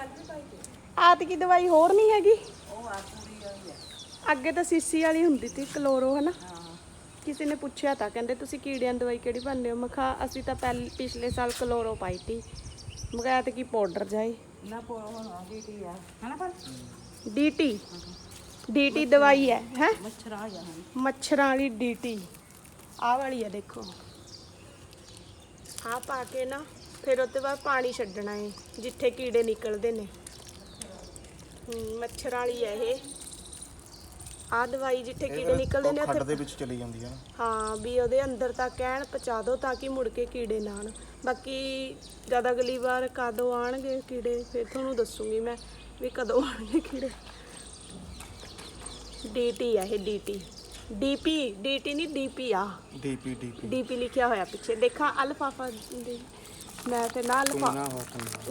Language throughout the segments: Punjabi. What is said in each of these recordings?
ਆਤਕੀ ਦਵਾਈ ਹੋਰ ਨਹੀਂ ਹੈਗੀ। ਉਹ ਆ ਪੂਰੀ ਆਈ ਆ ਅੱਗੇ ਤਾਂ ਸੀਸੀ ਵਾਲੀ ਹੁੰਦੀ ਸੀ ਕਲੋਰੋ ਹਨਾ? ਹਾਂ ਕਿਸੇ ਨੇ ਪੁੱਛਿਆ ਤਾਂ ਕਹਿੰਦੇ ਤੁਸੀਂ ਕੀੜਿਆਂ ਦੀ ਦਵਾਈ ਕਿਹੜੀ ਪਾਉਂਦੇ ਹੋ? ਮੈਂ ਕਿਹਾ ਅਸੀਂ ਤਾਂ ਪਹਿਲ ਪਿਛਲੇ ਸਾਲ ਕਲੋਰੋ ਪਾਈ ਤੀ। ਮੈਂ ਕਿਹਾ ਤੇ ਕੀ ਪਾਊਡਰ ਜਾਏ ਨਾ ਪੋ ਹੁਣ ਆ ਗਈ ਟੀ ਆ। ਹਨਾ ਪਰ? ਡੀਟੀ ਡੀਟੀ ਦਵਾਈ ਹੈ ਹੈ? ਮੱਛਰ ਆ ਜਾ ਹਨ। ਮੱਛਰਾਂ ਵਾਲੀ ਡੀਟੀ ਆਹ ਵਾਲੀ ਆ ਦੇਖੋ। ਆਹ ਪਾ ਕੇ ਨਾ ਫਿਰ ਉਹਦੇ ਬਾਅਦ ਪਾਣੀ ਛੱਡਣਾ ਹੈ ਜਿੱਥੇ ਕੀੜੇ ਨਿਕਲਦੇ ਨੇ। ਮੱਛਰਾਂ ਵਾਲੀ ਹੈ ਇਹ। ਆਹ ਦਵਾਈ ਜਿੱਥੇ ਕੀੜੇ ਨਿਕਲਦੇ ਨੇ ਖੱਡ ਦੇ ਵਿੱਚ ਚਲੀ ਜਾਂਦੀ ਹੈ ਨਾ। ਹਾਂ ਵੀ ਉਹਦੇ ਅੰਦਰ ਤੱਕ ਐਨ ਪਹੁੰਚਾ ਦਿਓ ਤਾਂ ਕਿ ਮੁੜ ਕੇ ਕੀੜੇ ਨਾ ਆਣ ਬਾਕੀ ਜਦ ਅਗਲੀ ਵਾਰ ਕਦੋਂ ਆਣਗੇ ਕੀੜੇ ਫਿਰ ਤੁਹਾਨੂੰ ਦੱਸੂਗੀ ਮੈਂ ਵੀ ਕਦੋਂ ਆਣਗੇ ਕੀੜੇ। ਡੀਟੀ ਆ ਇਹ ਡੀਟੀ ਡੀਪੀ ਡੀਟੀ ਨਹੀਂ ਡੀਪੀ ਆ। ਡੀਪੀ ਡੀਪੀ ਡੀਪੀ ਲਿਖਿਆ ਹੋਇਆ ਪਿੱਛੇ। ਦੇਖਾਂ ਅਲਫਾਫਾ ਦੇ। ਮੈਂ ਤੇ ਨਾ ਤੂੰ ਅਲਫਾ ਨਾ।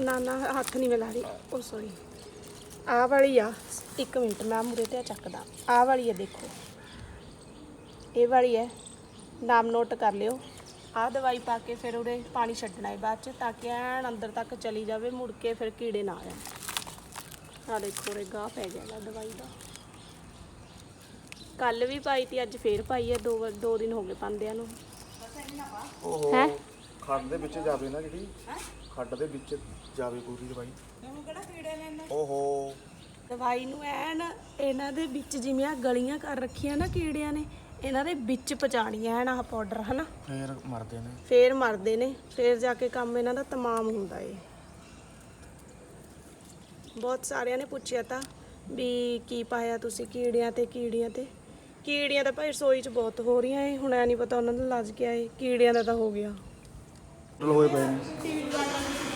ਨਾ ਨਾ ਹੱਥ ਨਹੀਂ ਮਿਲਾ ਰਹੀ। ਉਹ ਸੌਰੀ ਆਹ ਵਾਲੀ ਆ ਇੱਕ ਮਿੰਟ ਮੈਂ ਮੁਰੇ ਤੇ ਚੱਕਦਾ। ਆਹ ਵਾਲੀ ਦੇਖੋ। ਇਹ ਵਾਲੀ ਹੈ ਨਾਮ ਨੋਟ ਕਰ ਲਿਓ। ਆਹ ਦਵਾਈ ਪਾ ਕੇ ਫਿਰ ਉਹਦੇ ਪਾਣੀ ਛੱਡਣਾ ਹੈ ਬਾਅਦ ਚ ਤਾਂ ਕਿ ਐਨ ਅੰਦਰ ਤੱਕ ਚਲੀ ਜਾਵੇ ਮੁੜ ਕੇ ਫਿਰ ਕੀੜੇ ਨਾ ਆਣ। ਆਹ ਦੇਖੋ ਰੇ ਗਾਹ ਪੈ ਗਿਆ ਲਾ ਦਵਾਈ ਦਾ। ਕੱਲ ਵੀ ਪਾਈ ਤੀ ਅੱਜ ਫੇਰ ਪਾਈ ਹੈ ਦੋ ਦੋ ਦਿਨ ਹੋ ਗਏ ਪਾਉਂਦਿਆਂ ਨੂੰ। ਓਹੋ ਹੈਂ? ਖੱਡ ਦੇ ਵਿੱਚ ਜਾਵੇ ਨਾ ਜਿਹੜੀ ਖੱਡ ਦੇ ਵਿੱਚ ਜਾਵੇ ਪੂਰੀ ਦਵਾਈ। ਇਹਨੂੰ ਕਿਹੜਾ ਕੀੜੇ ਨੇ ਨੇ ਓਹੋ। ਦਵਾਈ ਨੂੰ ਐਨ ਇਹਨਾਂ ਦੇ ਵਿੱਚ ਜਿਵੇਂ ਆ ਗਲੀਆਂ ਕਰ ਰੱਖੀਆਂ ਨਾ ਕੀੜਿਆਂ ਨੇ ਇਹਨਾਂ ਦੇ ਵਿੱਚ ਪਚਾਣੀਆਂ ਐਨ ਆਹ ਪਾਊਡਰ ਹਨਾ? ਫੇਰ ਮਰਦੇ ਨੇ। ਫੇਰ ਮਰਦੇ ਨੇ ਫੇਰ ਜਾ ਕੇ ਕੰਮ ਇਹਨਾਂ ਦਾ ਤਮਾਮ ਹੁੰਦਾ ਏ। ਬਹੁਤ ਸਾਰਿਆਂ ਨੇ ਪੁੱਛਿਆ ਤਾਂ ਵੀ ਕੀ ਪਾਇਆ ਤੁਸੀਂ ਕੀੜਿਆਂ ਤੇ ਕੀੜੀਆਂ ਤੇ? ਕੀੜੀਆਂ ਤਾਂ ਭਾਈ ਰਸੋਈ 'ਚ ਬਹੁਤ ਹੋ ਰਹੀਆਂ ਏ ਹੁਣ ਐ ਨਹੀਂ ਪਤਾ ਉਹਨਾਂ ਦਾ ਲੱਜ ਗਿਆ ਏ ਕੀੜਿਆਂ ਦਾ ਤਾਂ ਹੋ ਗਿਆ। ਟਲ ਹੋਏ ਪਏ ਨੇ।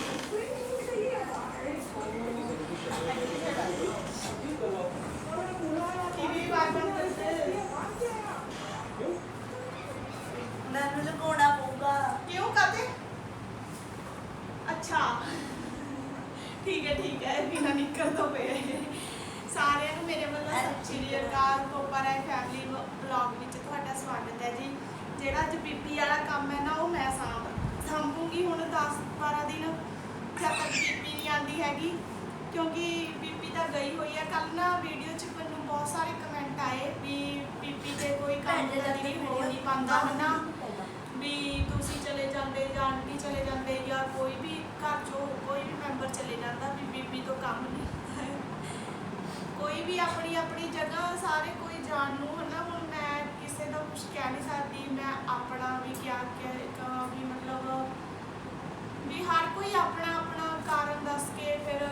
ਮੈਨੂੰ ਲਗਾਉਣਾ ਪਊਗਾ। ਕਿਉਂ ਕਾਤੇ ਅੱਛਾ। ਠੀਕ ਹੈ ਠੀਕ ਹੈ ਬਿਨਾ ਨਿਕਲ ਤੋਂ ਪਏ ਸਾਰਿਆਂ ਨੂੰ ਮੇਰੇ ਵੱਲੋਂ ਸਤਿ ਸ਼੍ਰੀ ਅਕਾਲ ਕੋਪਰ ਹੈ ਫੈਮਿਲੀ ਵਿੱਚ ਤੁਹਾਡਾ ਸਵਾਗਤ ਹੈ ਜੀ। ਜਿਹੜਾ ਅੱਜ ਬੀਬੀ ਵਾਲਾ ਕੰਮ ਹੈ ਨਾ ਉਹ ਮੈਂ ਸਾਂਭ ਸੰਭੂਗੀ। ਹੁਣ 10 12 ਦਿਨ ਜਦ ਤੱਕ ਬੀਬੀ ਨਹੀਂ ਆਂਦੀ ਹੈਗੀ ਕਿਉਂਕਿ ਬੀਬੀ ਤਾਂ ਗਈ ਹੋਈ ਹੈ ਕੱਲ ਨਾ ਵੀਡੀਓ 'ਚ ਮੈਨੂੰ ਬਹੁਤ ਸਾਰੇ ਕਮੈਂਟ ਆਏ ਵੀ ਬੀਬੀ ਤੇ ਕੋਈ ਕੰਮ ਨਹੀਂ ਹੋ ਨਹੀਂ ਪਾਉਂਦਾ ਹਨਾ। ਵੀ ਤੁਸੀਂ ਚਲੇ ਜਾਂਦੇ ਜਾਂ ਆਂਟੀ ਚਲੇ ਜਾਂਦੇ ਜਾਂ ਕੋਈ ਵੀ ਘਰ ਚੋਂ ਕੋਈ ਵੀ ਮੈਂਬਰ ਚਲੇ ਜਾਂਦਾ ਵੀ ਬੀਬੀ ਤੋਂ ਕੰਮ ਨਹੀਂ। ਕੋਈ ਵੀ ਆਪਣੀ ਆਪਣੀ ਜਗ੍ਹਾ ਸਾਰੇ ਕੋਈ ਜਾਣ ਨੂੰ ਹਨਾ। ਕਿਸੇ ਦਾ ਕੁਝ ਕਹਿ ਨਹੀਂ ਸਕਦੀ, ਮੈਂ ਆਪਣਾ ਵੀ ਕਿਆ ਕਹਾਂ ਵੀ ਮਤਲਬ ਵੀ ਹਰ ਕੋਈ ਆਪਣਾ ਆਪਣਾ ਕਾਰਨ ਦੱਸ ਕੇ ਫਿਰ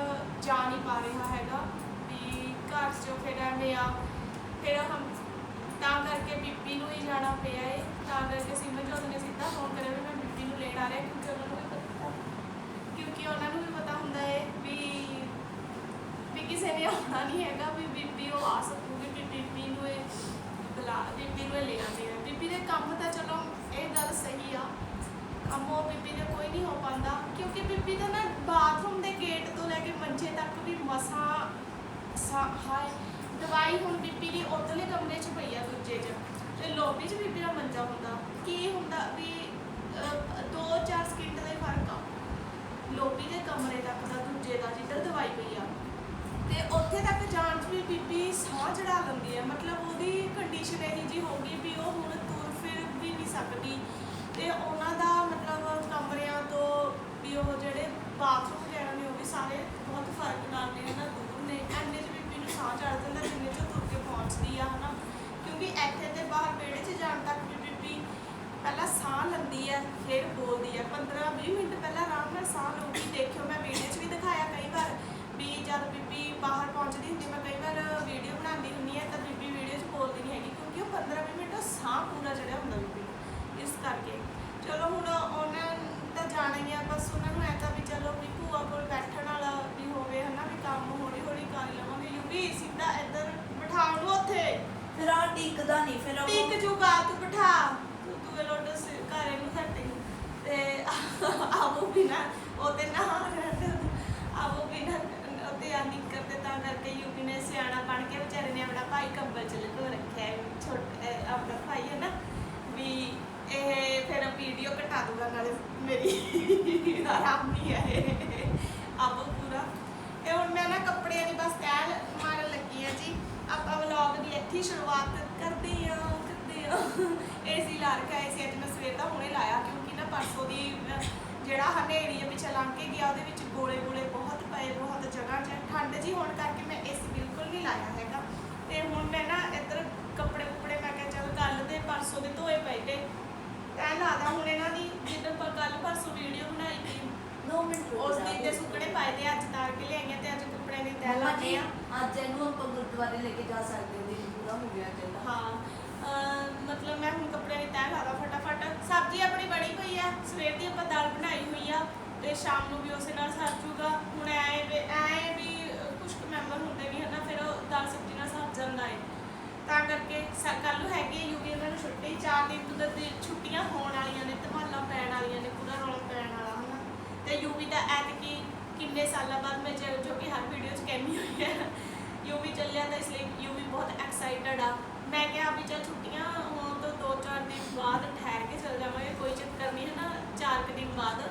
ਜਾ ਨਹੀਂ ਪਾ ਰਿਹਾ ਹੈਗਾ, ਵੀ ਘਰ 'ਚੋਂ ਫਿਰ ਐਵੇਂ ਆ। ਫਿਰ ਹਮ ਤਾਂ ਕਰਕੇ ਬੀਬੀ ਨੂੰ ਹੀ ਜਾਣਾ ਪਿਆ ਏ, ਤਾਂ ਕਰਕੇ ਸਿਮਰਜੋਤ ਨੇ ਸਿੱਧਾ ਫੋਨ ਕਰਿਆ ਵੀ ਮੈਂ ਬੀਬੀ ਨੂੰ ਲੈਣ ਆ ਰਿਹਾ, ਕਿਉਂਕਿ ਉਹਨਾਂ ਨੂੰ ਵੀ ਪਤਾ ਕਿਉਂਕਿ ਉਹਨਾਂ ਨੂੰ ਵੀ ਪਤਾ ਹੁੰਦਾ ਏ ਵੀ ਵੀ ਕਿਸੇ ਨੇ ਆਉਣਾ ਨਹੀਂ ਹੈਗਾ ਵੀ ਬੀਬੀ ਉਹ ਆ ਸਕੂਗੀ ਵੀ ਬੀਬੀ ਨੂੰ ਇਹ ਬੁਲਾ ਬੀਬੀ ਨੂੰ ਇਹ ਲੈ ਆਉਂਦੇ ਆ ਬੀਬੀ ਦੇ ਕੰਮ ਤਾਂ ਚਲੋ ਇਹ ਗੱਲ ਸਹੀ ਆ। ਕੰਮ ਉਹ ਬੀਬੀ ਦੇ ਕੋਈ ਨਹੀਂ ਹੋ ਪਾਉਂਦਾ। ਕਿਉਂਕਿ ਬੀਬੀ ਦਾ ਨਾ ਬਾਥਰੂਮ ਦੇ ਗੇਟ ਤੋਂ ਲੈ ਕੇ ਮੰਜੇ ਤੱਕ ਵੀ ਮਸਾਂ ਹਾਏ, ਦਵਾਈ ਹੁਣ ਬੀਬੀ ਦੀ ਉਧਰਲੇ ਕਮਰੇ 'ਚ ਪਈ ਆ ਦੂਜੇ 'ਚ। ਤੇ ਲੋਬੀ 'ਚ ਬੀਬੀ ਦਾ ਮੰਜਾ ਹੁੰਦਾ। ਕੀ ਹੁੰਦਾ ਵੀ 2-4 ਸਕਿੰਟ ਦਾ ਹੀ ਫ਼ਰਕ ਆ। ਲੋਬੀ ਦੇ ਕਮਰੇ ਤੱਕ ਦਾ, ਦੂਜੇ ਦਾ ਜਿੱਧਰ ਦਵਾਈ ਪਈ ਆ। ਤੇ ਉੱਥੇ ਤੱਕ ਜਾਣ 'ਚ ਵੀ ਬੀਬੀ ਸਾਹ ਚੜਾ ਲੈਂਦੀ ਹੈ ਮਤਲਬ ਉਹਦੀ ਕੰਡੀਸ਼ਨ ਇਹੀ ਜੀ ਹੋ ਗਈ ਵੀ ਉਹ ਹੁਣ ਤੁਰ ਫਿਰ ਵੀ ਨਹੀਂ ਸਕਦੀ। ਤੇ ਉਹਨਾਂ ਦਾ ਮਤਲਬ ਕਮਰਿਆਂ ਤੋਂ ਵੀ ਉਹ ਜਿਹੜੇ ਬਾਥਰੂਮ ਵਗੈਰਾ ਨੇ, ਉਹ ਵੀ ਸਾਰੇ ਬਹੁਤ ਫ਼ਰਕ ਨਾਲ ਨੇ ਨਾ ਦੂਰ ਨੇ। ਐਨੇ 'ਚ ਬੀਬੀ ਨੂੰ ਸਾਹ ਚੜ ਜਾਂਦਾ, ਜਿੰਨੇ 'ਚ ਤੁਰ ਕੇ ਪਹੁੰਚਦੀ ਆ, ਹਨਾ। ਕਿਉਂਕਿ ਇੱਥੇ ਤੇ ਬਾਹਰ ਵਿਹੜੇ 'ਚ ਜਾਣ ਤੱਕ ਵੀ ਬੀਬੀ ਪਹਿਲਾਂ ਸਾਹ ਲੈਂਦੀ ਹੈ ਫਿਰ ਬੋਲਦੀ ਹੈ 15-20 ਮਿੰਟ ਪਹਿਲਾਂ ਆਰਾਮ ਨਾਲ ਸਾਹ ਲਊਗੀ। ਦੇਖਿਓ, ਮੈਂ ਵੀਡੀਓ 'ਚ ਵੀ ਦਿਖਾਇਆ ਕਈ ਵਾਰ ਵੀ ਜਦ ਬੀਬੀ ਬਾਹਰ ਪਹੁੰਚਦੀ ਹੁੰਦੀ ਮੈਂ ਕਈ ਵਾਰ ਵੀਡੀਓ ਬਣਾਉਂਦੀ ਹੁੰਦੀ ਹੈ ਤਾਂ ਬੀਬੀ ਵੀਡੀਓ 'ਚ ਬੋਲਦੀ ਨਹੀਂ ਹੈਗੀ ਕਿਉਂਕਿ ਉਹ 15-20 ਮਿੰਟ ਦਾ ਸਾਹ ਪੂਰਾ ਚੜਿਆ ਹੁੰਦਾ ਬੀਬੀ ਨੂੰ। ਇਸ ਕਰਕੇ। ਚਲੋ ਹੁਣ ਉਹਨਾਂ ਤਾਂ ਜਾਣਾ ਹੀ ਆ ਬਸ ਉਹਨਾਂ ਨੂੰ ਐ ਤਾਂ ਵੀ ਚਲੋ ਵੀ ਭੂਆ ਕੋਲ ਬੈਠਣ ਵਾਲਾ ਵੀ ਹੋਵੇ ਹਨਾ ਵੀ ਕੰਮ ਹੌਲੀ ਹੌਲੀ ਕਰ ਲਵਾਂਗੇ। ਯੂਵੀ ਸਿੱਧਾ ਇੱਧਰ ਬਿਠਾਉਣ ਨੂੰ ਉੱਥੇ। ਫਿਰ ਆ ਟਿਕਦਾ ਨਹੀਂ ਫਿਰ ਉਹ ਟਿਕ ਜੂਗਾ ਤੂੰ ਬਿਠਾ। ਤੂੰ ਤੂੰ ਲੋਟ ਘਰੇ ਨੂੰ ਸੱਟੇ ਤੇ ਆਵੋ ਬਿਨਾ ਉਹ ਤੇ ਨਾ ਆਵੋ ਬਿਨਾ ਯਾਨੀ ਕਰਦੇ, ਤਾਂ ਕਰਕੇ ਬਣ ਕੇ ਕੱਪੜਿਆਂ ਦੀ ਬਸ ਤੈਲ ਮਾਰਨ ਲੱਗੀ ਆ ਜੀ। ਆਪਾਂ ਵਲੌਗ ਦੀ ਇੱਥੇ ਸ਼ੁਰੂਆਤ ਕਰਦੇ ਆ ਕਰਦੇ ਆ ਲਾ ਰੱਖਿਆ ਏਸੀ ਸਵੇਰ ਦਾ ਹੁਣੇ ਲਾਇਆ, ਕਿਉਂਕਿ ਨਾ ਪਰਸੋਂ ਦੀ ਜਿਹੜਾ ਹਨੇਰੀ ਦੇ ਪਿੱਛੇ ਲੰਘ ਕੇ ਗਿਆ, ਉਹਦੇ ਵਿੱਚ ਗੋਲੇ ਗੋਲੇ ਪਏ ਬਹੁਤ ਜਗ੍ਹਾ 'ਚ ਠੰਡ ਜੀ ਹੋਣ ਕਰਕੇ ਮੈਂ ਏਸੀ ਬਿਲਕੁਲ ਨਹੀਂ ਲਾਇਆ ਹੈਗਾ। ਤੇ ਹੁਣ ਮੈਂ ਨਾ ਇੱਧਰ ਕੱਪੜੇ ਕੁਪੜੇ ਮੈਂ ਕਿਹਾ ਚੱਲ ਕੱਲ ਦੇ ਪਰਸੋਂ ਦੇ ਧੋਏ ਪਏ ਤੇ ਤੈਂ ਲਾਦਾ ਹੁਣ ਇਹਨਾਂ ਦੀ ਜਿੱਦਾਂ ਪਰ ਕੱਲ ਪਰਸੋਂ ਵੀਡੀਓ ਬਣਾਈ ਸੀ। 2 ਮਿੰਟ ਉਸ। ਦਿਨ ਦੇ ਸੁੱਕਣੇ ਪਾਏ ਤੇ ਅੱਜ ਤਾਰ ਕੇ ਲਿਆਈਆਂ ਤੇ ਅੱਜ ਕੱਪੜਿਆਂ ਦੀ ਤੈਅ ਲਾਉਂਦੇ ਆ। ਅੱਜ ਇਹਨੂੰ ਆਪਾਂ ਗੁਰਦੁਆਰੇ ਲੈ ਕੇ ਜਾ ਸਕਦੇ ਹਾਂ ਦਿਨ ਪੂਰਾ ਹੋ ਗਿਆ ਚੱਲਦਾ ਹਾਂ ਅਹ ਮਤਲਬ ਮੈਂ ਹੁਣ ਕੱਪੜਿਆਂ ਦੀ ਤੈਅ ਲਾਦਾ ਫਟਾਫਟ ਸਬਜ਼ੀ ਆਪਣੀ ਬਣੀ ਪਈ ਆ ਸਵੇਰ ਦੀ ਆਪਾਂ ਦਾਲ ਬਣਾਈ ਹੋਈ ਆ ਤੇ ਸ਼ਾਮ ਨੂੰ ਵੀ ਉਸੇ ਨਾਲ ਸਰ ਜੂਗਾ। ਹੁਣ ਐ ਵੀ ਐ ਵੀ ਅਹ, ਕੁਛ ਕੁ ਮੈਂਬਰ ਹੁੰਦੇ ਵੀ ਹਨਾ ਫਿਰ ਉਹ ਦਾਲ ਸਬਜ਼ੀ ਨਾਲ ਸਰ ਜਾਂਦਾ ਏ ਤਾਂ ਕਰਕੇ ਕੱਲ ਨੂੰ ਹੈਗੀ ਯੂਵੀ ਉਹਨਾਂ ਨੂੰ ਛੁੱਟੀ। ਚਾਰ ਦਿਨ ਤੋਂ ਦੀ ਛੁੱਟੀਆਂ ਹੋਣ ਵਾਲੀਆਂ ਨੇ ਧਮਾਲਾਂ ਪੈਣ ਵਾਲੀਆਂ ਨੇ ਪੂਰਾ ਰੌਲਾ ਪੈਣ ਵਾਲਾ ਹਨਾ। ਤੇ ਯੂਵੀ ਦਾ ਐਤਕੀ ਕਿੰਨੇ ਸਾਲਾਂ ਬਾਅਦ ਮੈਂ ਜੋ ਜੋ ਕਿ ਹਰ ਵੀਡੀਓ 'ਚ ਕਹਿੰਦੀ ਹੋਈ ਹੈ ਯੂਵੀ ਚੱਲਿਆ ਤਾਂ ਇਸ ਲਈ ਯੂਵੀ ਬਹੁਤ ਐਕਸਾਈਟਡ ਆ। ਮੈਂ ਕਿਹਾ ਵੀ ਚਲ ਛੁੱਟੀਆਂ ਹੋਣ ਤੋਂ ਦੋ ਚਾਰ ਦਿਨ ਬਾਅਦ ਠਹਿਰ ਕੇ ਚਲ ਜਾਵਾਂਗੇ ਕੋਈ ਚੱਕਰ ਨਹੀਂ ਹੈ ਨਾ ਚਾਰ ਕੁ ਦਿਨ ਬਾਅਦ।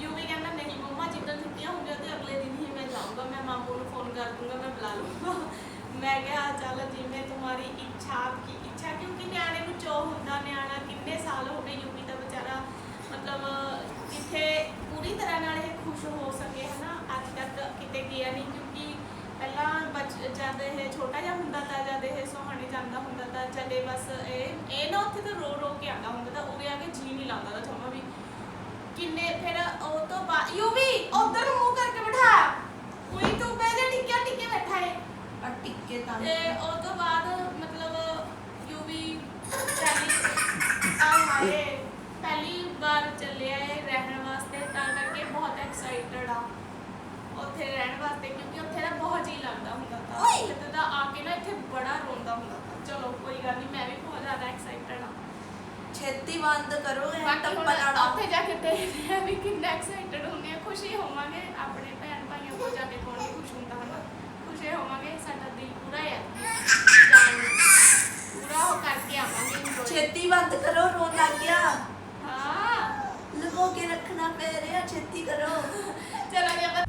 ਯੂਵੀ ਕਹਿੰਦਾ ਨਹੀਂ ਮੰਮਾ ਜਿੱਦਾਂ ਛੁੱਟੀਆਂ ਹੁੰਦੀਆਂ ਤੇ ਅਗਲੇ ਦਿਨ ਹੀ ਮੈਂ ਜਾਊਂਗਾ, ਮੈਂ ਮਾਮੂ ਨੂੰ ਫੋਨ ਕਰ ਦੂੰਗਾ, ਮੈਂ ਬੁਲਾ ਲੂੰਗਾ ਮੈਂ ਕਿਹਾ, ਚੱਲ ਜਿਵੇਂ ਤੁਹਾਡੀ ਇੱਛਾ, ਆਪਕੀ ਇੱਛਾ, ਕਿਉਂਕਿ ਨਿਆਣੇ ਨੂੰ ਚੋ ਹੁੰਦਾ, ਨਿਆਣਾ ਕਿੰਨੇ ਸਾਲ ਹੋ ਗਏ ਯੂਵੀ ਦਾ ਵਿਚਾਰਾ, ਮਤਲਬ ਕਿੱਥੇ ਪੂਰੀ ਤਰ੍ਹਾਂ ਨਾਲ ਇਹ ਖੁਸ਼ ਹੋ ਸਕੇ, ਹਨਾ? ਅੱਜ ਤੱਕ ਕਿਤੇ ਗਿਆ ਨਹੀਂ, ਕਿਉਂਕਿ ਪਹਿਲਾਂ ਬਚ, ਜਦ ਇਹ ਛੋਟਾ ਜਿਹਾ ਹੁੰਦਾ ਤਾਂ ਜਦ ਇਹ ਸੁਹਾਣੇ ਜਾਂਦਾ ਹੁੰਦਾ ਤਾਂ ਚਲੇ ਬਸ ਇਹ ਇਹ ਨਾ ਉੱਥੇ ਤਾਂ ਰੋ ਰੋ ਕੇ ਆਉਂਦਾ ਹੁੰਦਾ, ਤਾਂ ਉਰੇ ਆ ਕੇ ਜੀ ਨਹੀਂ ਲਾਉਂਦਾ ਤਾਂ ਜਮਾ ਵੀ ਕਿੰਨੇ ਫਿਰ ਉਹ ਤੋਂ ਬਾਅਦ ਯੂਵੀ ਉਧਰ ਨੂੰ ਮੂੰਹ ਕਰਕੇ ਬਿਠਾ। ਕੋਈ ਤੂੰ ਪਹਿਲੇ ਟਿੱਕਿਆ ਟਿੱਕੇ ਬੈਠਾ ਹੈ ਆ ਟਿੱਕੇ ਤਾਂ ਤੇ ਉਹ ਤੋਂ ਬਾਅਦ ਮਤਲਬ ਯੂਵੀ ਪਹਿਲੀ ਆ ਹਾਏ ਪਹਿਲੀ ਵਾਰ ਚੱਲਿਆ ਹੈ ਰਹਿਣ ਵਾਸਤੇ ਤਾਂ ਕਰਕੇ ਬਹੁਤ ਐਕਸਾਈਟਡ ਆ। ਉੱਥੇ ਰਹਿਣ ਵਾਸਤੇ ਕਿਉਂਕਿ ਉੱਥੇ ਨਾ ਬਹੁਤ ਜੀ ਲੱਗਦਾ ਹੁੰਦਾ ਤਾਂ। ਉੱਥੇ ਤਾਂ ਆ ਕੇ ਨਾ ਇੱਥੇ ਬੜਾ ਰੋਂਦਾ ਹੁੰਦਾ ਤਾਂ। ਚਲੋ ਕੋਈ ਗੱਲ ਨਹੀਂ ਮੈਂ ਵੀ ਬਹੁਤ ਜ਼ਿਆਦਾ ਐਕਸਾਈਟਡ ਆ। ਛੇਤੀ ਬੰਦ ਕਰੋ ਇਹ ਬਟ ਹੁਣ ਟੱਪਾ ਲਾੜਾ ਉੱਥੇ ਜਾ ਕੇ ਦੇਖਦੇ ਆ ਵੀ ਕਿੰਨਾ ਐਕਸਾਈਟਡ ਹੁੰਦੇ ਆ ਖੁਸ਼ੀ ਹੋਵਾਂਗੇ ਆਪਣੇ ਭੈਣ ਭਾਈਆਂ ਕੋਲ ਜਾ ਕੇ ਕੌਣ ਨਹੀਂ ਖੁਸ਼ ਹੁੰਦਾ ਹਨਾ ਖੁਸ਼ੀ ਹੋਵਾਂਗੇ ਸਾਡਾ ਦਿਲ ਪੂਰਾ ਹੈ ਜਾਣ ਨੂੰ। ਪੂਰਾ ਹੋ ਕਰਕੇ ਆਵਾਂਗੇ enjoy। ਛੇਤੀ ਬੰਦ ਕਰੋ ਰੋਣ ਲੱਗ ਗਿਆ ਹਾਂ ਲਗੋ ਕੇ ਰੱਖਣਾ ਪੈ ਰਿਹਾ ਛੇਤੀ ਕਰੋ ਚਲੋ ਜੀ ਆਪਾਂ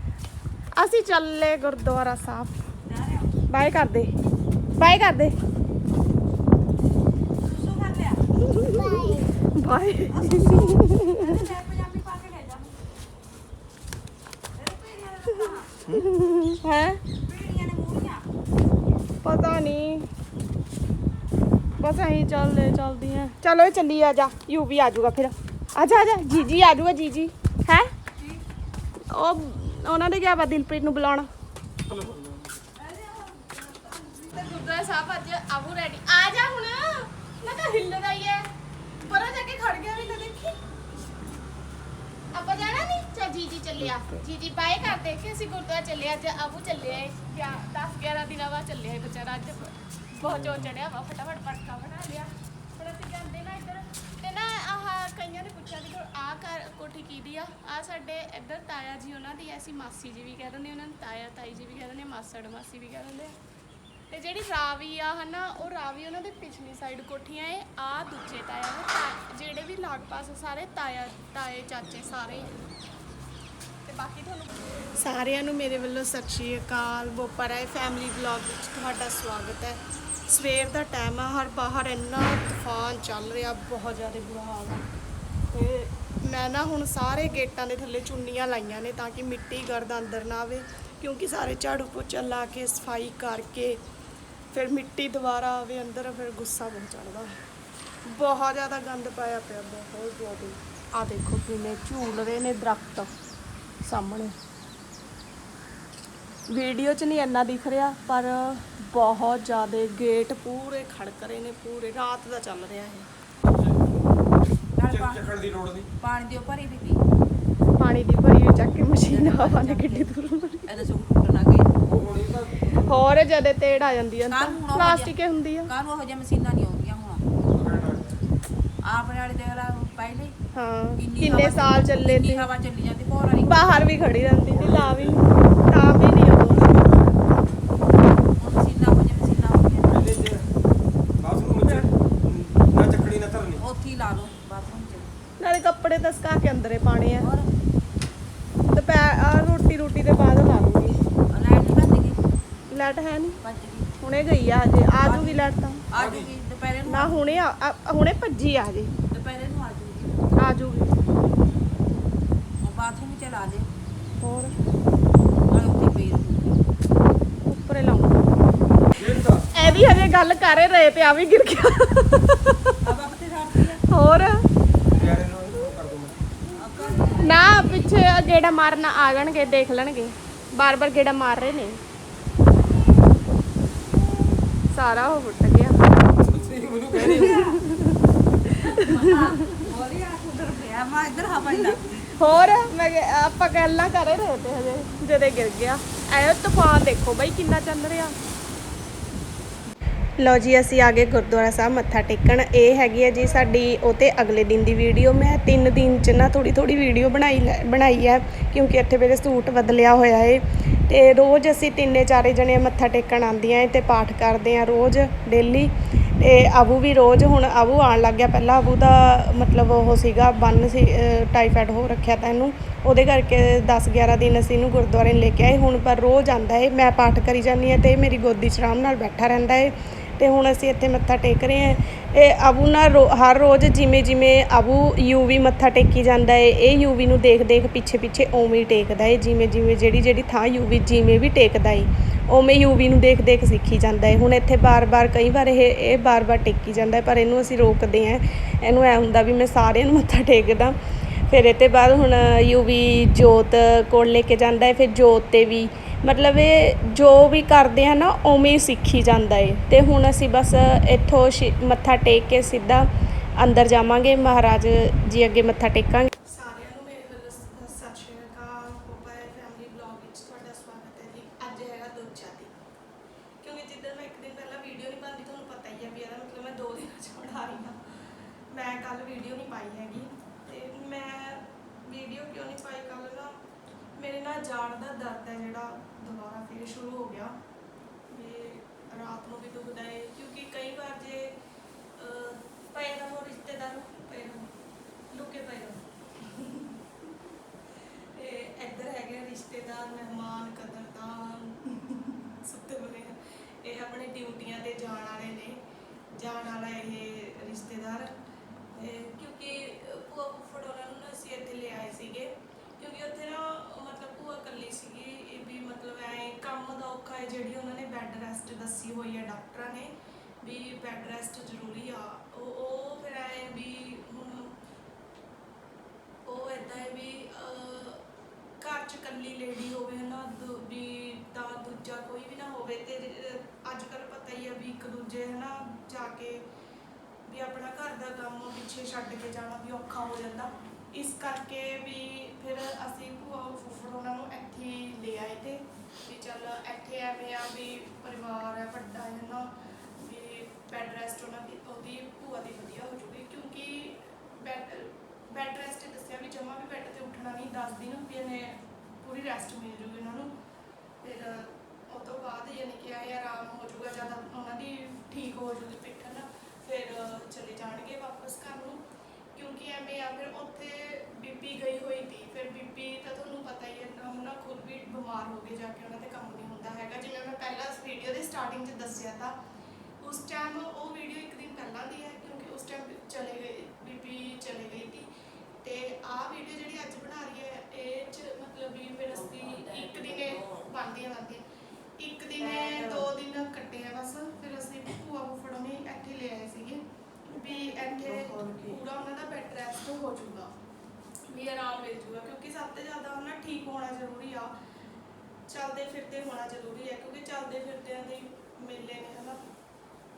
ਅਸੀਂ ਚੱਲੇ ਗੁਰਦੁਆਰਾ ਸਾਹਿਬ ਬਾਏ ਕਰਦੇ ਬਾਏ ਕਰਦੇ ਸੁਸੂ ਕਰ ਲਿਆ ਬਾਏ ਮੈਂ ਪੰਜਾਬੀ ਪਾ ਕੇ ਲੈ ਜਾ ਇਹ ਪੀੜੀਆਂ ਹੈ ਪਤਾ ਨਹੀਂ। ਬਸ ਅਸੀਂ ਚੱਲਦੇ ਚੱਲਦੀਆਂ। ਚਲੋ ਇਹ ਚੱਲੀ ਆ ਜਾ, ਯੂ ਵੀ ਆ ਜਾਊਗਾ ਫਿਰ। ਆ ਜਾ ਆ ਜਾ, ਜੀਜੀ ਆ ਜਾਊਗਾ, ਜੀਜੀ। ਹੈ? ਉਹ, ਉਹਨਾਂ ਨੇ ਕਿਹਾ ਵਾ ਦਿਲਪ੍ਰੀਤ ਨੂੰ ਬੁਲਾਉਣਾ। ਗੁਰਦੁਆਰਾ ਸਾਹਿਬ ਅੱਜ ਆਬੂ ਰੈਡੀ ਆ ਜਾ ਹੁਣ। ਮੈਂ ਤਾਂ ਹਿੱਲਦਾ ਹੀ ਹੈ ਪਰਾਂ ਜਾ ਕੇ ਖੜ ਗਿਆ ਵੀ ਨਾ ਦੇਖੀ। ਆਪਾਂ ਜਾਣਾ ਨਹੀਂ ਚਾ ਜੀਜੀ ਚੱਲਿਆ ਜੀਜੀ ਬਾਏ ਕਰ ਦੇ ਕਿ ਅਸੀਂ ਗੁਰਦੁਆਰਾ ਚੱਲੇ ਅੱਜ ਆਬੂ ਚੱਲੇ ਆਏ। 10 11 ਦਿਨਾਂ ਬਾਅਦ ਚੱਲੇ ਆਏ ਵਿਚਾਰਾ। ਅੱਜ ਬਹੁਤ ਚੋ ਚੜਿਆ ਵਾ ਫਟਾਫਟ ਪਟਕਾ ਬਣਾ ਲਿਆ। ਹੁਣ ਅਸੀਂ ਜਾਂਦੇ ਨਾ ਇੱਧਰ। ਤੇ ਨਾ ਆਹ ਕਈਆਂ ਨੇ ਪੁੱਛਿਆ ਕਿ ਆ ਘਰ ਕੋਠੀ ਕਿਹਦੀ ਆ? ਆ ਸਾਡੇ ਇੱਧਰ ਤਾਇਆ ਜੀ ਉਹਨਾਂ ਦੀ ਐ ਅਸੀਂ ਮਾਸੀ ਜੀ ਵੀ ਕਹਿ ਦਿੰਦੇ ਉਹਨਾਂ ਨੂੰ ਤਾਇਆ ਤਾਈ ਜੀ ਵੀ ਕਹਿ ਦਿੰਦੇ ਮਾਸੜ ਮਾਸੀ ਵੀ ਕਹਿ ਦਿੰਦੇ ਤੇ ਜਿਹੜੀ ਰਾਵੀ ਆ ਹਨਾ, ਉਹ ਰਾਵੀ ਉਹਨਾਂ ਦੇ ਪਿਛਲੀ ਸਾਈਡ ਕੋਠੀਆਂ ਏ ਆ ਦੂਜੇ ਤਾਇਆ ਨੇ ਤਾ- ਜਿਹੜੇ ਵੀ ਲਾਗ ਪਾਸ ਸਾਰੇ ਤਾਇਆ, ਤਾਏ, ਚਾਚੇ ਸਾਰੇ ਤੇ ਬਾਕੀ ਤੁਹਾਨੂੰ ਸਾਰਿਆਂ ਨੂੰ ਮੇਰੇ ਵੱਲੋਂ ਸਤਿ ਸ਼੍ਰੀ ਅਕਾਲ, ਬੋਪਰਾਏ ਫੈਮਿਲੀ ਵਲੌਗ ਵਿੱਚ ਤੁਹਾਡਾ ਸਵਾਗਤ ਹੈ। ਸਵੇਰ ਦਾ ਟਾਈਮ ਆ, ਹਰ ਬਾਹਰ ਇੰਨਾ ਤੂਫਾਨ ਚੱਲ ਰਿਹਾ, ਬਹੁਤ ਜ਼ਿਆਦਾ ਬੁਰਾ ਹਾਲ ਆ। ਤੇ ਮੈਂ ਨਾ ਹੁਣ ਸਾਰੇ ਗੇਟਾਂ ਦੇ ਥੱਲੇ ਚੁੰਨੀਆਂ ਲਾਈਆਂ ਨੇ ਤਾਂ ਕਿ ਮਿੱਟੀ ਗਰਦ ਅੰਦਰ ਨਾ ਆਵੇ, ਕਿਉਂਕਿ ਸਾਰੇ ਝਾੜੂ ਪੋਚਾ ਲਾ ਕੇ, ਸਫ਼ਾਈ ਕਰਕੇ ਫਿਰ ਮਿੱਟੀ ਦੁਬਾਰਾ ਆਵੇ ਅੰਦਰ ਫਿਰ ਗੁੱਸਾ ਬਹੁਤ ਚੜਦਾ ਬਹੁਤ ਜ਼ਿਆਦਾ ਗੰਦ ਪਾਇਆ ਪਿਆ ਬਹੁਤ ਜ਼ਿਆਦਾ। ਆ ਦੇਖੋ ਕਿੰਨੇ ਝੂਲ ਰਹੇ ਨੇ ਦਰਖਤ ਸਾਹਮਣੇ। ਵੀਡੀਓ 'ਚ ਨਹੀਂ ਇੰਨਾ ਦਿਖ ਰਿਹਾ ਪਰ ਬਹੁਤ ਜ਼ਿਆਦਾ ਗੇਟ ਪੂਰੇ ਖੜਕ ਰਹੇ ਨੇ ਪੂਰੇ ਰਾਤ ਦਾ ਚੱਲ ਰਿਹਾ ਇਹ। ਨਾਲ ਪਾ- ਚੱਕਣ ਦੀ ਲੋੜ ਨਹੀਂ। ਪਾਣੀ ਦਿਓ ਭਰੀ ਵੀ ਪੀ। ਪਾਣੀ ਦੀ ਭਰੀ ਹੋਈ ਚੱਕ ਕੇ ਮਸ਼ੀਨ ਹਵਾ ਨੇ ਗੱਡੀ ਦੂਰ ਮਾਰੀ ਇਹਦਾ ਸੁੱਕ ਟੁੱਟਣਾ ਗਏ ਉਹ ਹੋਣੀ ਤਾਂ ਹੋਰ ਜਦੇ ਤੇੜ ਆ ਜਾਂਦੀ ਆ ਕਾਹਨੂੰ ਹੁਣ ਉਹ ਪਲਾਸਟਿਕ ਹੀ ਹੁੰਦੀ ਆ। ਕਾਹਨੂੰ ਇਹੋ ਜਿਹੀਆਂ ਮਸ਼ੀਨਾਂ ਨਹੀਂ ਆਉਂਦੀਆਂ ਹੁਣ? ਆਪਣੇ ਵਾਲੇ ਦੇਖ ਲਾ ਪਹਿਲੇ ਹਾਂ। ਕਿੰਨੀ ਕਿੰਨੇ ਹਵਾ ਸਾਲ ਚੱਲੇ ਕਿੰਨੀ ਤੇ। ਹਵਾ ਚੱਲੀ ਜਾਂਦੀ ਭੋਰਾ ਨਹੀਂ ਬਾਹਰ ਵੀ ਖੜੀ ਰਹਿੰਦੀ ਸੀ ਲਾ ਵੀ ਤਾਂ ਵੀ ਨਹੀਂ ਉਹ ਮਸ਼ੀਨਾਂ ਹੋ ਜਿਵੇਂ ਮਸ਼ੀਨਾਂ ਹੋ ਗਈਆਂ। ਪਹਿਲੇ ਜੇ ਬਾਥਰੂਮ ਵਿੱਚ ਨਾ ਚੱਕਣੀ ਨਾ ਧਰਨੀ। ਉੱਥੇ ਹੀ ਲਾ ਲਓ ਬਾਥਰੂਮ ਚ। ਨਾਲੇ ਕੱਪੜੇ ਤਾਂ ਸੁਕਾ ਕੇ ਅੰਦਰੇ ਪਾਣੇ ਆ। ਹੋਰ ਦੁਪਹਿਰ ਆ ਰੋਟੀ ਰੋਟੀ ਦੇ ਬਾਅਦ ਲਾ ਲੂੰਗੀ ਲਾਈਟ ਬੰਦ ਗਈ ਲਾਈਟ ਹੈ ਨਹੀਂ। ਭੱਜ ਗਈ। ਹੁਣੇ ਗਈ ਆ ਹਜੇ। ਆ ਜੂਗੀ ਲੈਟ ਤਾਂ। ਆ ਜੂਗੀ ਦੁਪਹਿਰੇ ਨੂੰ ਨਾ ਹੁਣੇ ਆ ਆ- ਹੁਣੇ ਭੱਜੀ ਆ ਹਜੇ। ਦੁਪਹਿਰੇ ਨੂੰ ਆ ਜੂਗੀ। ਆ ਜੂਗੀ। ਉਹ ਬਾਥਰੂਮ ਚ ਲਾ ਦੇ। ਹੋਰ? ਨਾਲ ਉੱਥੇ ਪਈ ਰਹੂ ਉੱਪਰੇ ਲਾਉਂ ਇਹ ਵੀ ਹਜੇ ਗੱਲ ਕਰ ਹੀ ਰਹੇ ਤੇ ਆ ਵੀ ਗਿਰ ਗਿਆ। ਆ? ਬਾਪ ਤੇ ਰੱਖਦੀ ਆ ਹੋਰ ਨਾ ਪਿੱਛੇ ਗੇੜਾ ਮਾਰਨ ਆ ਜਾਣਗੇ ਦੇਖ ਲੈਣਗੇ। ਬਾਰ-ਬਾਰ ਗੇੜਾ ਮਾਰ ਰਹੇ ਨੇ। ਸਾਰਾ ਉਹ ਫੁੱਟ ਗਿਆ। ਤੁਸੀਂ ਮੈਨੂੰ ਕਹਿ ਰਹੇ ਬੋਲੀ ਆ ਉਧਰ ਪਿਆ ਮੈਂ ਇੱਧਰ ਹਾਂ ਪੈਂਦਾ ਹੋਰ ਮੈਂ ਕਿਹਾ, ਆਪਾਂ ਗੱਲਾਂ ਕਰ ਹੀ ਰਹੇ ਤੇ ਹਜੇ ਜਦੇ ਗਿਰ ਗਿਆ। ਐ ਤੂਫਾਨ ਦੇਖੋ ਬਾਈ ਕਿੰਨਾ ਚੱਲ ਰਿਹਾ। ਲੋ ਜੀ ਅਸੀਂ ਆ ਗਏ ਗੁਰਦੁਆਰਾ ਸਾਹਿਬ ਮੱਥਾ ਟੇਕਣ। ਇਹ ਹੈਗੀ ਹੈ ਜੀ ਸਾਡੀ ਉਹ ਤੇ ਅਗਲੇ ਦਿਨ ਦੀ ਵੀਡੀਓ। ਮੈਂ ਤਿੰਨ ਦਿਨ ਚ ਨਾ ਥੋੜੀ ਥੋੜੀ ਵੀਡੀਓ ਬਣਾਈ ਲੈ- ਬਣਾਈ ਹੈ ਕਿਉਂਕਿ ਇੱਥੇ ਮੇਰੇ ਸੂਟ ਬਦਲਿਆ ਹੋਇਆ ਏ। ਤੇ ਰੋਜ਼ ਅਸੀਂ ਤਿੰਨੇ ਚਾਰੇ ਜਣੇ ਮੱਥਾ ਟੇਕਣ ਆਉਂਦੀਆਂ ਏ ਤੇ ਪਾਠ ਕਰਦੇ ਆ ਰੋਜ਼ ਡੇਲੀ ਤੇ ਆਬੂ ਵੀ ਰੋਜ਼, ਹੁਣ ਆਬੂ ਆਉਣ ਲੱਗ ਗਿਆ ਪਹਿਲਾਂ ਆਬੂ ਦਾ ਮਤਲਬ ਉਹ ਸੀਗਾ, ਬੰਨ ਸੀ, ਅਹ ਟਾਈਫਾਇਡ ਹੋ ਰੱਖਿਆ ਤਾਂ ਇਹਨੂੰ, ਉਹਦੇ ਕਰਕੇ 10 11 ਦਿਨ ਅਸੀਂ ਇਹਨੂੰ ਗੁਰਦੁਆਰੇ ਲੈ ਕੇ ਆਏ, ਹੁਣ ਪਰ ਰੋਜ਼ ਆਂਦਾ ਏ ਮੈਂ ਪਾਠ ਕਰੀ ਜਾਂਦੀ ਹਾਂ ਤੇ ਮੇਰੀ ਗੋਦੀ 'ਚ ਆਰਾਮ ਨਾਲ ਬੈਠਾ ਰਹਿੰਦਾ ਏ ਤੇ ਹੁਣ ਅਸੀਂ ਇੱਥੇ ਮੱਥਾ ਟੇਕ ਰਹੇ ਹਾਂ। ਇਹ ਆਬੂ ਨਾ ਰੋ- ਹਰ ਰੋਜ਼ ਜਿਵੇਂ ਜਿਵੇਂ ਅਬੂ ਯੂਵੀ ਮੱਥਾ ਟੇਕੀ ਜਾਂਦਾ ਏ, ਇਹ ਯੂਵੀ ਨੂੰ ਦੇਖ ਦੇਖ ਪਿੱਛੇ ਪਿੱਛੇ ਉਵੇਂ ਹੀ ਟੇਕਦਾ ਏ, ਜਿਵੇਂ ਜਿਵੇਂ ਜਿਹੜੀ ਜਿਹੜੀ ਥਾਂ ਯੂਵੀ ਜਿਵੇਂ ਵੀ ਟੇਕਦਾ ਏ, ਉਵੇਂ ਯੂਵੀ ਨੂੰ ਦੇਖ ਦੇਖ ਸਿੱਖੀ ਜਾਂਦਾ ਏ। ਹੁਣ ਇੱਥੇ ਬਾਰ-ਬਾਰ ਕਈ ਵਾਰ ਇਹ ਇਹ ਬਾਰ-ਬਾਰ ਟੇਕੀ ਜਾਂਦਾ ਏ, ਪਰ ਇਹਨੂੰ ਅਸੀਂ ਰੋਕਦੇ ਆਂ। ਇਹਨੂੰ ਐ ਹੁੰਦਾ ਵੀ ਮੈਂ ਸਾਰਿਆਂ ਨੂੰ ਮੱਥਾ ਟੇਕਦਾ। ਫਿਰ ਇਹ ਤੇ ਬਾਅਦ ਹੁਣ ਯੂਵੀ ਜੋਤ ਕੋਲ ਲੈ ਕੇ ਜਾਂਦਾ ਹੈ, ਫਿਰ ਜੋਤ ਤੇ ਵੀ। ਮਤਲਬ ਇਹ ਜੋ ਵੀ ਕਰਦੇ ਆ ਨਾ, ਉਵੇਂ ਸਿੱਖੀ ਜਾਂਦਾ ਏ। ਤੇ ਹੁਣ ਅਸੀਂ ਬਸ ਇੱਥੋਂ ਸ਼ਿ- ਮੱਥਾ ਟੇਕ ਕੇ ਸਿੱਧਾ ਅੰਦਰ ਜਾਵਾਂਗੇ। ਮਹਾਰਾਜ ਜੀ ਅੱਗੇ ਮੱਥਾ ਟੇਕਾਂਗੇ ਸਾਰਿਆਂ ਨੂੰ ਮੇਰੇ ਵੱਲੋਂ ਸ- Sat Sri Akal mobile family blog ਵਿੱਚ ਤੁਹਾਡਾ ਸਵਾਗਤ ਹੈ ਜੀ ਅੱਜ ਹੈਗਾ ਦੂਜਾ ਦਿਨ ਕਿਉਂਕਿ ਜਿੱਦਣ ਮੈਂ ਇੱਕ ਦਿਨ ਪਹਿਲਾਂ ਵੀਡੀਓ ਨਹੀਂ ਪਾਉਂਦੀ ਤੁਹਾਨੂੰ ਪਤਾ ਹੀ ਹੈ ਵੀ ਇਹਦਾ ਮਤਲਬ ਮੈਂ ਦੋ ਦਿਨਾਂ 'ਚ ਬਣਾ ਰਹੀ ਹਾਂ ਮੈਂ ਕੱਲ ਵੀਡੀਓ ਨਹੀਂ ਪਾਈ ਹੈਗੀ ਤੇ ਮੈਂ ਵੀਡੀਓ ਕਿਉਂ ਨਹੀਂ ਪਾਈ ਕੱਲ ਨਾ ਮੇਰੇ ਨਾਲ ਜਾਣ ਦਾ ਦਰਦ ਹੈ ਜਿਹੜਾ ਦੁਬਾਰਾ ਫੇਰ ਸ਼ੁਰੂ ਹੋ ਗਿਆ ਵੀ ਰਾਤ ਨੂੰ ਵੀ ਦੁਖਦਾ ਹੈ ਕਿਉਂਕਿ ਕਈ ਵਾਰ ਜੇ ਅਹ, ਪਏ ਰਹੋ ਰਿਸ਼ਤੇਦਾਰ ਪਏ ਰਹੋ ਲੁਕੇ ਪਏ ਰਹੋ ਤੇ ਇੱਧਰ ਹੈਗੇ ਆ ਰਿਸ਼ਤੇਦਾਰ ਮਹਿਮਾਨ ਕਦਰਦਾਨ ਸੁੱਤੇ ਪਏ ਆ। ਇਹ ਆਪਣੇ ਡਿਊਟੀਆਂ ਤੇ ਜਾਣ ਵਾਲੇ ਨੇ ਜਾਣ ਵਾਲਾ ਇਹ ਰਿਸ਼ਤੇਦਾਰ ਤੇ ਕਿਉਂਕਿ ਅਹ, ਭੂਆ ਫੁੱਫੜ ਉਹਨਾਂ ਨੂੰ ਨਾ ਅਸੀਂ ਇੱਥੇ ਲਿਆਏ ਸੀਗੇ ਕਿਉਂਕਿ ਉੱਥੇ ਨਾ ਮਤਲਬ ਭੂਆ ਇਕੱਲੀ ਸੀਗੀ, ਇਹ ਵੀ ਮਤਲਬ ਐ ਕੰਮ ਦਾ ਔਖਾ ਹੈ, ਜਿਹੜੀ ਉਹਨਾਂ ਨੇ ਬੈੱਡ ਰੈਸਟ ਦੱਸੀ ਹੋਈ ਹੈ ਡਾਕਟਰਾਂ ਨੇ ਵੀ ਬੈੱਡ ਰੈਸਟ ਜ਼ਰੂਰੀ ਆ। ਉਹ ਉਹ ਫਿਰ ਐ ਵੀ ਹੁਣ ਉਹ ਇਦਾਂ ਹੈ ਵੀ ਘਰ 'ਚ ਇਕੱਲੀ ਲੇਡੀ ਹੋਵੇ ਨਾ ਵੀ ਤਾਂ ਦੂਜਾ ਕੋਈ ਵੀ ਨਾ ਹੋਵੇ ਤੇ ਅੱਜ ਕੱਲ ਪਤਾ ਹੀ ਆ ਵੀ ਇੱਕ ਦੂਜੇ ਹਨਾ ਜਾ ਕੇ ਵੀ ਆਪਣਾ ਘਰ ਦਾ ਕੰਮ ਪਿੱਛੇ ਛੱਡ ਕੇ ਜਾਣਾ ਵੀ ਔਖਾ ਹੋ ਜਾਂਦਾ। ਇਸ ਕਰਕੇ ਵੀ ਫਿਰ ਅਸੀਂ ਭੂਆ ਫੁੱਫੜ ਉਹਨਾਂ ਨੂੰ ਇੱਥੇ ਹੀ ਲੈ ਆਏ ਤੇ ਵੀ ਚੱਲ ਇੱਥੇ ਐਵੇਂ ਆ ਵੀ ਪਰਿਵਾਰ ਹੈ ਵੱਡਾ ਹੈ ਨਾ, ਵੀ ਬੈੱਡ ਰੈਸਟ ਉਹਨਾਂ ਦੀ, ਉਹਦੀ ਭੂਆ ਦੀ ਵਧੀਆ ਹੋ ਜੂਗੀ ਕਿਉਂਕਿ ਬੈੱਡ ਬੈੱਡ ਰੈਸਟ ਦੱਸਿਆ ਵੀ ਜਮਾ ਵੀ ਬੈੱਡ ਤੇ ਉੱਠਣਾ ਨਹੀਂ 10 ਦਿਨ ਹੁੰਦੇ ਨੇ ਪੂਰੀ ਰੈਸਟ ਮਿਲ ਜੂਗੀ ਉਹਨਾਂ ਨੂੰ। ਫਿਰ ਉਹ ਤੋਂ ਬਾਅਦ ਯਾਨੀ ਕਿ ਇਹ ਆਰਾਮ ਹੋ ਜੂਗਾ, ਜਦ ਉਹਨਾਂ ਦੀ ਠੀਕ ਹੋ ਜੂਗੀ ਪਿੱਠ ਨਾ, ਫਿਰ ਚਲੇ ਜਾਣਗੇ ਵਾਪਸ ਘਰ ਨੂੰ। ਕਿਉਂਕਿ ਐਵੇਂ ਆ, ਫਿਰ ਉੱਥੇ ਬੀਬੀ ਗਈ ਹੋਈ ਸੀ, ਫਿਰ ਬੀਬੀ ਤਾਂ ਤੁਹਾਨੂੰ ਪਤਾ ਹੀ ਹੈ ਨਾ ਉਹਨਾਂ ਖੁਦ ਵੀ ਬਿਮਾਰ ਹੋ ਗਏ ਜਾ ਕੇ ਉਹਨਾਂ ਤੇ ਕੰਮ ਨਹੀਂ ਹੁੰਦਾ ਹੈਗਾ। ਜਿਵੇਂ ਮੈਂ ਪਹਿਲਾਂ ਇਸ ਵੀਡੀਓ ਦੇ ਸਟਾਰਟਿੰਗ 'ਚ ਦੱਸਿਆ ਤਾਂ, ਉਸ ਟਾਈਮ ਉਹ ਵੀਡੀਓ ਇੱਕ ਦਿਨ ਪਹਿਲਾਂ ਦੀ ਹੈ, ਕਿਉਂਕਿ ਉਸ ਟਾਈਮ ਚਲੇ ਗਏ ਬੀਬੀ ਚਲੇ ਗਈ ਸੀ। ਤੇ ਆਹ ਵੀਡੀਓ ਜਿਹੜੀ ਅੱਜ ਬਣਾ ਰਹੀ ਹੈ, ਇਹ 'ਚ ਮਤਲਬ ਵੀ ਫਿਰ ਅਸੀਂ ਇੱਕ ਦਿਨੇ ਬਣਦੀਆਂ ਬਣਦੀਆਂ, ਇੱਕ ਦਿਨੇ ਦੋ ਦਿਨ ਕੱਟੇ ਆ ਬਸ, ਫਿਰ ਅਸੀਂ ਭੂਆ ਫੁੱਫੜੋਂ ਨੇ ਇੱਥੇ ਲੈ ਆਏ ਸੀਗੇ। ਵੀ ਇੱਥੇ ਪੂਰਾ ਉਹਨਾਂ ਦਾ ਬੈੱਡ ਰੈਸਟ ਹੋ ਜਾਊਗਾ ਵੀ ਆਰਾਮ ਮਿਲ ਜਾਊਗਾ ਕਿਉਂਕਿ ਸਭ ਤੋਂ ਜ਼ਿਆਦਾ ਉਹਨਾਂ ਠੀਕ ਹੋਣਾ ਜ਼ਰੂਰੀ ਆ। ਚੱਲਦੇ ਫਿਰਦੇ ਹੋਣਾ ਜ਼ਰੂਰੀ ਹੈ ਕਿਉਂਕਿ ਚੱਲਦੇ ਫਿਰਦਿਆਂ ਦੇ ਮੇਲੇ ਨੇ ਹਨਾ?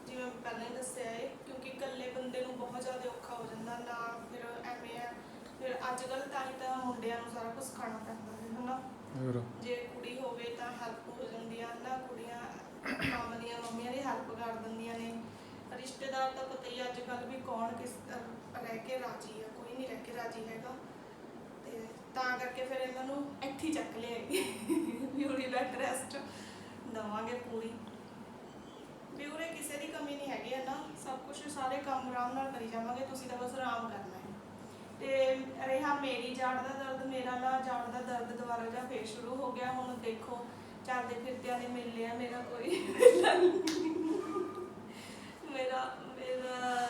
ਜਿਵੇਂ ਪਹਿਲਾਂ ਹੀ ਦੱਸਿਆ ਹੈ ਕਿਉਂਕਿ ਇਕੱਲੇ ਬੰਦੇ ਨੂੰ ਬਹੁਤ ਜ਼ਿਆਦਾ ਔਖਾ ਹੋ ਜਾਂਦਾ ਨਾ ਫਿਰ ਐਵੇਂ ਆ ਫਿਰ ਅੱਜ ਕੱਲ੍ਹ ਤਾਂ ਹੀ ਤਾਂ ਮੁੰਡਿਆਂ ਨੂੰ ਸਾਰਾ ਕੁਝ ਖਾਣਾ ਪੈਂਦਾ ਹੈ ਹਨਾ? ਜੇ ਕੁੜੀ ਹੋਵੇ ਤਾਂ ਹੈਲਪ ਹੋ ਜਾਂਦੀ ਆ ਨਾ ਕੁੜੀਆਂ ਕੰਮ ਦੀਆਂ ਮੰਮੀਆਂ ਦੀ ਹੈਲਪ ਕਰ ਦਿੰਦੀਆਂ ਨੇ ਰਿਸ਼ਤੇਦਾਰ ਤਾਂ ਪਤਾ ਹੀ ਅੱਜ ਕੱਲ ਵੀ ਕੌਣ ਕਿਸ ਤਰ੍ਹਾਂ ਰਹਿ ਕੇ ਰਾਜੀ ਹੈ ਕੋਈ ਨਹੀਂ ਰਹਿ ਕੇ ਰਾਜੀ ਹੈਗਾ। ਤੇ ਤਾਂ ਕਰਕੇ ਫਿਰ ਇਹਨਾਂ ਨੂੰ ਇੱਥੇ ਹੀ ਚੱਕ ਲਿਆ ਵੀ ਉਰੀ ਬੈੱਡ ਰੈਸਟ ਦਵਾਂਗੇ ਪੂਰੀ। ਵੀ ਉਰੇ ਕਿਸੇ ਦੀ ਕਮੀ ਨਹੀਂ ਹੈਗੀ ਹੈ ਨਾ ਸਭ ਕੁਝ ਸਾਰੇ ਕੰਮ ਆਰਾਮ ਨਾਲ ਕਰੀ ਜਾਵਾਂਗੇ, ਤੁਸੀਂ ਤਾਂ ਬਸ ਆਰਾਮ ਕਰਨਾ ਹੈ। ਤੇ ਰਿਹਾ ਮੇਰੀ ਜਾੜ ਦਾ ਦਰਦ, ਮੇਰਾ ਨਾ ਜਾੜ ਦਾ ਦਰਦ ਦੁਬਾਰਾ ਜਾਂ ਫੇਰ ਸ਼ੁਰੂ ਹੋ ਗਿਆ, ਹੁਣ ਦੇਖੋ, ਚੱਲਦੇ ਫਿਰਦਿਆਂ ਨੇ ਮਿਲ ਲਿਆ ਮੇਰਾ ਕੋਈ ਮੇਰਾ ਮੇਰਾ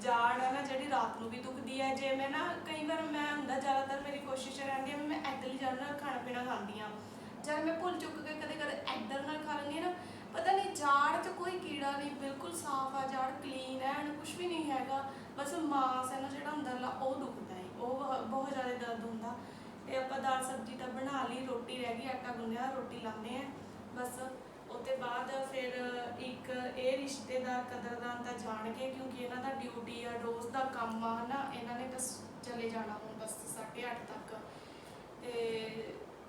ਜਾੜ ਹੈ ਨਾ ਜਿਹੜੀ ਰਾਤ ਨੂੰ ਵੀ ਦੁਖਦੀ ਹੈ ਜੇ ਮੈਂ ਨਾ ਕਈ ਵਾਰ ਮੈਂ ਹੁੰਦਾ, ਜ਼ਿਆਦਾਤਰ ਮੇਰੀ ਕੋਸ਼ਿਸ਼ ਰਹਿੰਦੀ ਹੈ ਵੀ ਮੈਂ ਐਗਲੀ ਜੜ ਨਾਲ ਖਾਣਾ ਪੀਣਾ ਖਾਂਦੀ ਹਾਂ ਜਦ ਮੈਂ ਭੁੱਲ ਚੁੱਕ ਕੇ ਕਦੇ ਕਦੇ ਐਗਲ ਨਾਲ ਖਾ ਲੈਂਦੀ ਹਾਂ ਨਾ, ਪਤਾ ਨਹੀਂ ਜਾੜ 'ਚ ਕੋਈ ਕੀੜਾ ਨਹੀਂ ਬਿਲਕੁਲ ਸਾਫ਼ ਆ, ਜਾੜ ਕਲੀਨ ਹੈ ਨਾ ਕੁਝ ਵੀ ਨਹੀਂ ਹੈਗਾ। ਬਸ ਮਾਸ ਹੈ ਨਾ ਜਿਹੜਾ ਅੰਦਰਲਾ, ਉਹ ਦੁਖਦਾ ਹੈ ਉਹ ਬਹੁ- ਬਹੁਤ ਜ਼ਿਆਦਾ ਦਰਦ ਹੁੰਦਾ। ਤੇ ਆਪਾਂ ਦਾਲ ਸਬਜ਼ੀ ਤਾਂ ਬਣਾ ਲਈ, ਰੋਟੀ ਰਹਿ ਗਈ, ਆਟਾ ਗੁੰਨਿਆ, ਰੋਟੀ ਲਾਉਂਦੇ ਆ। ਬਸ ਉਹਦੇ ਬਾਅਦ ਫਿਰ ਇੱਕ ਇਹ ਰਿਸ਼ਤੇਦਾਰ ਕਦਰਦਾਨ ਤਾਂ ਜਾਣਗੇ ਕਿਉਂਕਿ ਇਹਨਾਂ ਦਾ ਡਿਊਟੀ ਆ ਰੋਜ਼ ਦਾ ਕੰਮ ਆ ਹਨਾ ਇਹਨਾਂ ਨੇ ਬਸ ਚਲੇ ਜਾਣਾ ਹੁਣ ਬਸ 8:30 ਤੱਕ। ਤੇ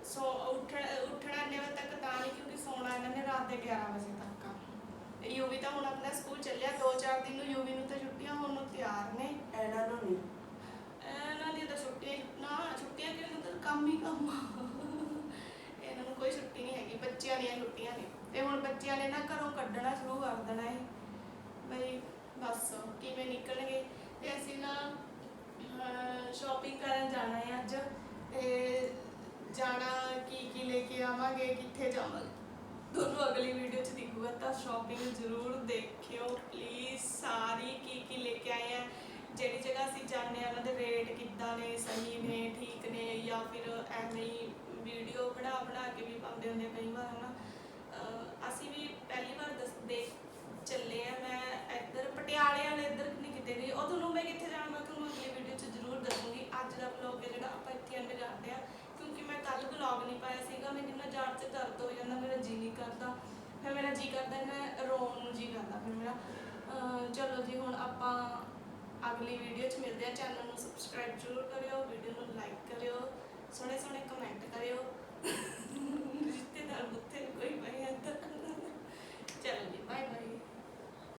ਸੋ ਉੱਠਣ ਉੱਠਣਾ ਵਜੇ ਤੱਕ ਤਾਂ ਨਹੀਂ ਕਿਉਂਕਿ ਸੌਣਾ ਇਹਨਾਂ ਨੇ ਰਾਤ ਦੇ 11 ਵਜੇ ਤੱਕ। ਆ ਯੂਵੀ ਤਾਂ ਹੁਣ ਆਪਣਾ ਸਕੂਲ ਚੱਲਿਆ 2-4 ਦਿਨ ਨੂੰ ਯੂਵੀ ਨੂੰ ਤਾਂ ਛੁੱਟੀਆਂ ਹੋਣ ਨੂੰ ਤਿਆਰ ਨੇ। ਇਹਨਾਂ ਨੂੰ ਨਹੀਂ? ਇਹਨਾਂ ਦੀ ਤਾਂ ਛੁੱਟੀਆਂ ਨਾ ਛੁੱਟੀਆਂ ਕਿਉਂ ਤਾਂ ਕੰਮ ਹੀ ਕੰਮ ਇਹਨਾਂ ਨੂੰ ਕੋਈ ਛੁੱਟੀ ਨਹੀਂ ਹੈਗੀ ਬੱਚਿਆਂ ਦੀਆਂ ਛੁੱਟੀਆਂ। ਨੇ ਤੇ ਹੁਣ ਬੱਚਿਆਂ ਨੇ ਨਾ ਘਰੋਂ ਕੱਢਣਾ ਸ਼ੁਰੂ ਕਰ ਦੇਣਾ ਹੈ ਬਈ ਬਸ, ਕਿਵੇਂ ਨਿਕਲਣਗੇ? ਤੇ ਅਸੀਂ ਨਾ ਸ਼ਾਪਿੰਗ ਕਰਨ ਜਾਣਾ ਹੈ ਅੱਜ। ਤੇ ਜਾਣਾ, ਕੀ ਕੀ ਲੈ ਕੇ ਆਵਾਂਗੇ, ਕਿੱਥੇ ਜਾਵਾਂਗੇ? ਤੁਹਾਨੂੰ ਅਗਲੀ ਵੀਡੀਓ 'ਚ ਦਿਖੂਗਾ, ਤਾਂ ਸ਼ਾਪਿੰਗ ਜ਼ਰੂਰ ਦੇਖਿਓ ਪਲੀਜ਼ ਸਾਰੀ ਕੀ ਕੀ ਲੈ ਕੇ ਆਏ ਆ। ਜਿਹੜੀ ਜਗ੍ਹਾ ਅਸੀਂ ਜਾਂਦੇ ਆ, ਉਹਨਾਂ ਦੇ ਰੇਟ ਕਿੱਦਾਂ ਨੇ, ਸਹੀ ਨੇ, ਠੀਕ ਨੇ, ਜਾਂ ਫਿਰ ਐਵੇਂ ਹੀ ਵੀਡੀਓ ਬਣਾ ਬਣਾ ਕੇ ਵੀ ਪਾਉਂਦੇ ਹੁੰਦੇ ਕਈ ਵਾਰ, ਹਨਾ? ਅਹ ਅਸੀਂ ਵੀ ਪਹਿਲੀ ਵਾਰ ਦੱਸਦੇ ਚੱਲੇ ਆ, ਮੈਂ ਇੱਧਰ ਪਟਿਆਲੇ ਵਾਲੇ ਇੱਧਰ ਨਹੀਂ ਕਿਤੇ ਗਈ ਉਹ ਤੁਹਾਨੂੰ ਮੈਂ ਕਿੱਥੇ ਜਾਣਾ, ਮੈਂ ਤੁਹਾਨੂੰ ਅਗਲੀ ਵੀਡੀਓ 'ਚ ਜ਼ਰੂਰ ਦੱਸੂੰਗੀ। ਅੱਜ ਦਾ ਵਲੌਗ ਹੈ ਜਿਹੜਾ ਆਪਾਂ ਇੱਥੇ ਐਂਡ ਕਰਦੇ ਆ, ਕਿਉਂਕਿ ਮੈਂ ਕੱਲ ਵਲੌਗ ਨਹੀਂ ਪਾਇਆ ਸੀਗਾ, ਮੈਨੂੰ ਨਾ ਜਾਣ 'ਚ ਦਰਦ ਹੋ ਜਾਂਦਾ, ਮੇਰਾ ਜੀ ਨਹੀਂ ਕਰਦਾ। ਫਿਰ ਮੇਰਾ ਜੀ ਕਰਦਾ, ਮੈਂ ਰੋਣ ਨੂੰ ਜੀ ਕਰਦਾ, ਫਿਰ ਮੇਰਾ ਚਲੋ ਜੀ, ਹੁਣ ਆਪਾਂ ਅਗਲੀ ਵੀਡੀਓ 'ਚ ਮਿਲਦੇ ਆ। ਚੈਨਲ ਨੂੰ ਸਬਸਕ੍ਰਾਈਬ ਜ਼ਰੂਰ ਕਰਿਓ ਵੀਡੀਓ ਨੂੰ ਲਾਈਕ ਕਰਿਓ ਸੋਹਣੇ ਸੋਹਣੇ ਕਮੈਂਟ ਕਰਿਓ। ਰਿਸ਼ਤੇਦਾਰ ਬੁੱਥੇ ਕੋਈ ਪਈ ਅੰਦਰ ਚੱਲ ਜੀ ਬਾਏ ਬਾਏ